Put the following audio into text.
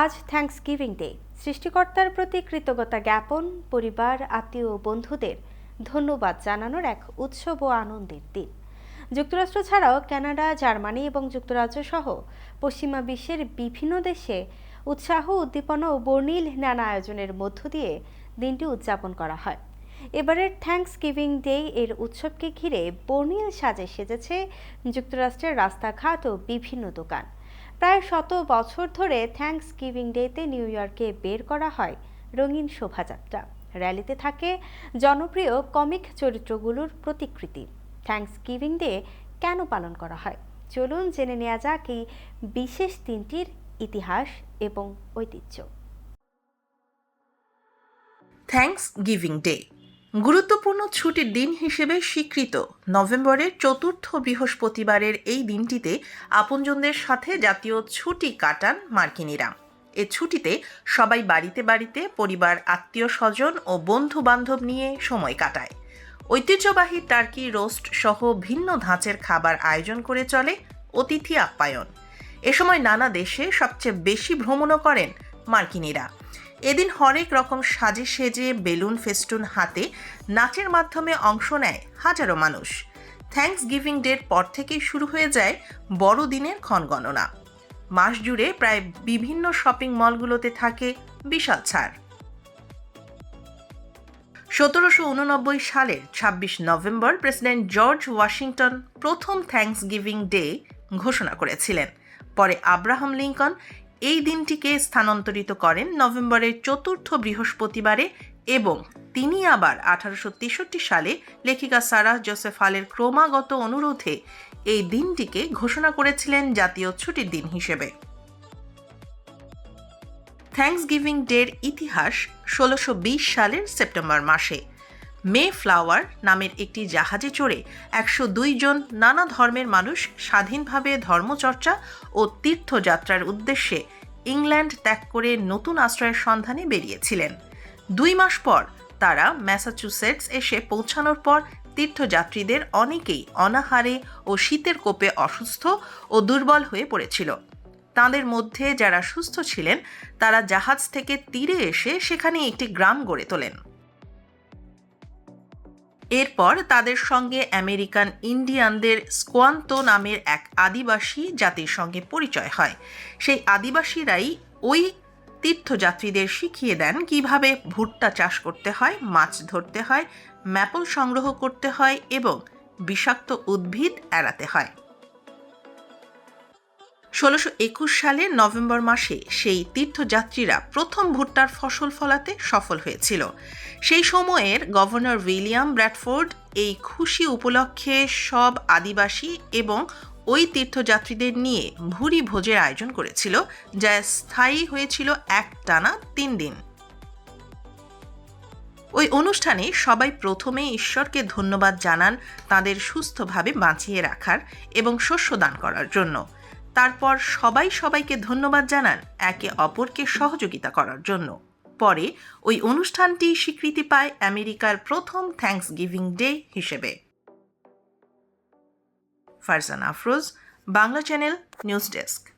আজ thanks giving day সৃষ্টিকর্তার প্রতি কৃতজ্ঞতা জ্ঞাপন, পরিবার, আত্মীয় বন্ধুদের ধন্যবাদ জানানোর এক উৎসব ও আনন্দের দিন। যুক্তরাষ্ট্র ছাড়াও কানাডা, জার্মানি এবং যুক্তরাজ্য সহ পশ্চিমা বিশ্বের বিভিন্ন দেশে উৎসাহ, উদ্দীপনা ও বর্ণিল নানা আয়োজনের মধ্য দিয়ে দিনটি উদযাপন করা হয়। এবারের থ্যাঙ্কস গিভিং ডে এর উৎসবকে ঘিরে বর্ণিল সাজে সেজেছে যুক্তরাষ্ট্রের রাস্তাঘাট ও বিভিন্ন দোকান। প্রায় শত বছর ধরে থ্যাঙ্কস গিভিং ডেতে নিউ ইয়র্কে বের করা হয় রঙিন শোভাযাত্রা। র্যালিতে থাকে জনপ্রিয় কমিক চরিত্রগুলোর প্রতিকৃতি। থ্যাঙ্কস গিভিং ডে কেন পালন করা হয়? চলুন জেনে নেওয়া যাক এই বিশেষ দিনটির ইতিহাস এবং ঐতিহ্য। থ্যাঙ্কস গিভিং ডে গুরুত্বপূর্ণ ছুটির দিন হিসেবে স্বীকৃত। নভেম্বরের চতুর্থ বৃহস্পতিবারের এই দিনটিতে আপনজনদের সাথে জাতীয় ছুটি কাটান মার্কিনীরা। এ ছুটিতে সবাই বাড়িতে বাড়িতে পরিবার, আত্মীয় স্বজন ও বন্ধু বান্ধব নিয়ে সময় কাটায়। ঐতিহ্যবাহী টার্কি রোস্ট সহ ভিন্ন ধাঁচের খাবার আয়োজন করে চলে অতিথি আপ্যায়ন। এ সময় নানা দেশে সবচেয়ে বেশি ভ্রমণও করেন মার্কিনীরা। এদিন হরেক রকম সাজে সেজে, বেলুন, ফেস্টুন হাতে নাচের মাধ্যমে অংশ নেয় হাজারো মানুষ। থ্যাঙ্কস গিভিং ডের পর থেকেই শুরু হয়ে যায় বড়দিনের ক্ষণগণনা। মাস জুড়ে প্রায় বিভিন্ন শপিং মলগুলোতে থাকে বিশাল ছাড়। সতেরোশো উননব্বই সালের ছাব্বিশ নভেম্বর প্রেসিডেন্ট জর্জ ওয়াশিংটন প্রথম থ্যাঙ্কস গিভিং ডে ঘোষণা করেছিলেন। পরে আব্রাহাম লিঙ্কন এই দিনটিকে স্থানান্তরিত করেন নভেম্বরের চতুর্থ বৃহস্পতিবারে এবং তিনি আবার আঠারোশো তেষট্টি সালে লেখিকা সারাহ জোসেফ হালের ক্রমাগত অনুরোধে এই দিনটিকে ঘোষণা করেছিলেন জাতীয় ছুটির দিন হিসেবে। থ্যাঙ্কস গিভিং ডের ইতিহাস ষোলোশো সালের সেপ্টেম্বর মাসে। মে ফ্লাওয়ার নামের একটি জাহাজে চড়ে একশো জন নানা ধর্মের মানুষ স্বাধীনভাবে ধর্মচর্চা ও তীর্থযাত্রার উদ্দেশ্যে ইংল্যান্ড ত্যাগ করে নতুন আশ্রয়ের সন্ধানে বেরিয়েছিলেন। দুই মাস পর তারা ম্যাসাচুসেটস এসে পৌঁছানোর পর তীর্থযাত্রীদের অনেকেই অনাহারে ও শীতের কোপে অসুস্থ ও দুর্বল হয়ে পড়েছিল। তাদের মধ্যে যারা সুস্থ ছিলেন, তারা জাহাজ থেকে তীরে এসে সেখানে একটি গ্রাম গড়ে তোলেন। এরপর তাদের সঙ্গে আমেরিকান ইন্ডিয়ানদের স্কোয়ান্তো নামের এক আদিবাসী জাতির সঙ্গে পরিচয় হয়। সেই আদিবাসীরাই ওই তীর্থযাত্রীদের শিখিয়ে দেন কীভাবে ভুট্টা চাষ করতে হয়, মাছ ধরতে হয়, ম্যাপল সংগ্রহ করতে হয় এবং বিষাক্ত উদ্ভিদ এড়াতে হয়। ষোলোশো একুশ সালের নভেম্বর মাসে সেই তীর্থযাত্রীরা প্রথম ভুট্টার ফসল ফলাতে সফল হয়েছিল। সেই সময়ের গভর্নর উইলিয়াম ব্র্যাডফোর্ড এই খুশি উপলক্ষে সব আদিবাসী এবং ওই তীর্থযাত্রীদের নিয়ে ভুরি ভোজের আয়োজন করেছিল, যা স্থায়ী হয়েছিল এক টানা তিন দিন। ওই অনুষ্ঠানে সবাই প্রথমে ঈশ্বরকে ধন্যবাদ জানান তাদের সুস্থভাবে বাঁচিয়ে রাখার এবং শস্য দান করার জন্য। তারপর সবাই সবাইকে ধন্যবাদ জানান একে অপরকে সহযোগিতা করার জন্য। পরে ওই অনুষ্ঠানটি স্বীকৃতি পায় আমেরিকার প্রথম থ্যাংকস গিভিং ডে হিসেবে। Farzan Afroz, Bangla channel news desk.